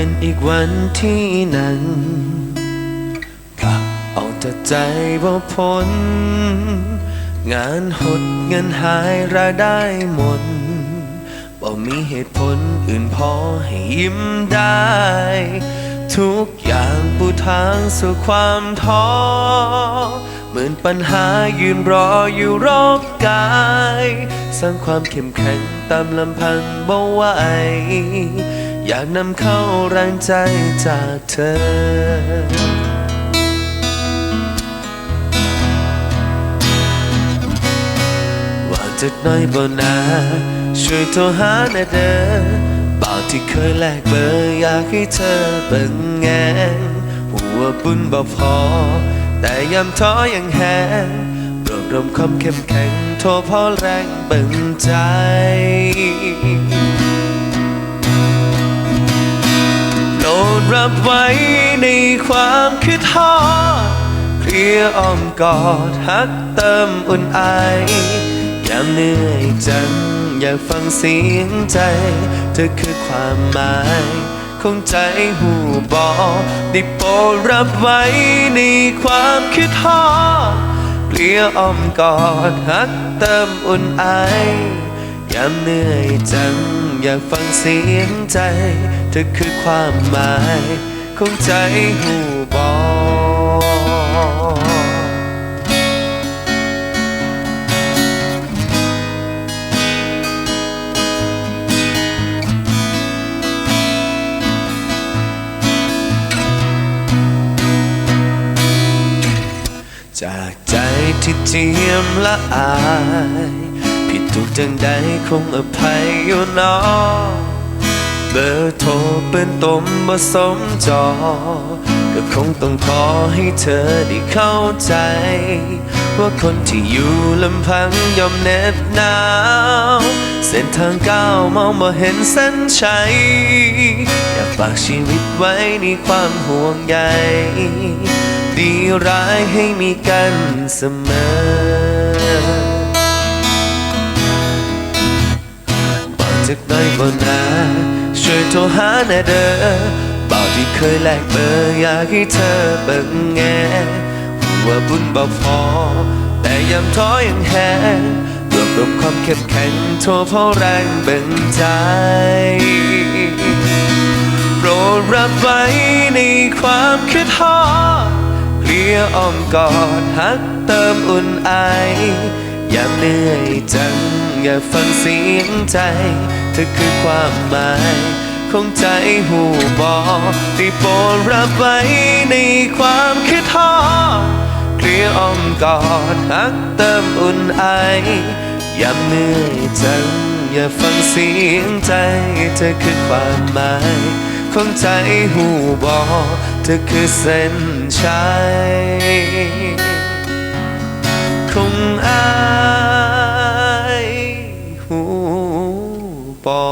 ็นอีกวันที่นั้นกลับเอาแต่ใจบ่พ้น งานหดเงินหายรายได้หมดบ่มีเหตุผลอื่นพอให้ยิ้มได้ ทุกอย่างปูทางสู่ความท้อเหมือนปัญหายืนรออยู่รอบกาย สร้างความเข้มแข็งตามลำพังบ่ไหว อยากนำเข้าแรงใจจากเธอว่าจะน้อยบ่นาช่วยโทรหาหน่เด้อบ่าวที่เคยแลกเบอร์อยากให้เธอเบิ่งแงงหัวาบุญบ่พอ แต่ยามท้อยังแหงรวบรวมความเข้มแข็งโทรพอแรงเบิ่งใจ รับไว้ในความคิดทอดเคลียอ้อมกอดฮักเติมอุ่นไอยามเหนื่อยจังอยากฟังเสียงใจ เธอคือความหมายของใจหูบอได้โปรดรับไว้ในความคิดทอดเกลียอ้อมกอดฮักเติมอุ่นไอยามเหนื่อยจังอยากฟังเสียงใจ เธอคือความหมายของใจหูบอกจากใจที่เจียมละอาย ผิดถูกจังใดคงอภัยอยู่เนอ เบอร์โทรเป็นตมบ่สมจอ ก็คงต้องขอให้เธอได้เข้าใจ ว่าคนที่อยู่ลำพังยอมเน็บหนาว เส้นทางก้าวมองบ่เห็นเส้นชัยอยากฝากชีวิตไว้ในความห่วงใยดีร้ายให้มีกันเสมอบอกจากน้อยบ่นาช่วย โทรหาแน่เด้อบอกที่เคยแลกเบอร์อยากให้เธอเบิ่งแงว่าบุญบ่พอ แต่ยามท้อยังแหงรวบรวมความเข้มแข็งโทรเพราะแรงเบิ่งใจโปรดรับไว้ในความคิดฮอเกลียอ้อมกอดฮักเติมอุ่นไอยามเหนื่อยจัง อยากฟังเสียงใจเธอคือความหมาย ของใจหูบอที่โปรดรับไว้ในความคิดทอเคลียอ้อมกอดฮักเติมอุ่นไอยามเหนื่อยจังอย่าฟังเสียงใจเธอคือความหมายของใจหูบอเธอคือเส้นชัยคงอายหูบอ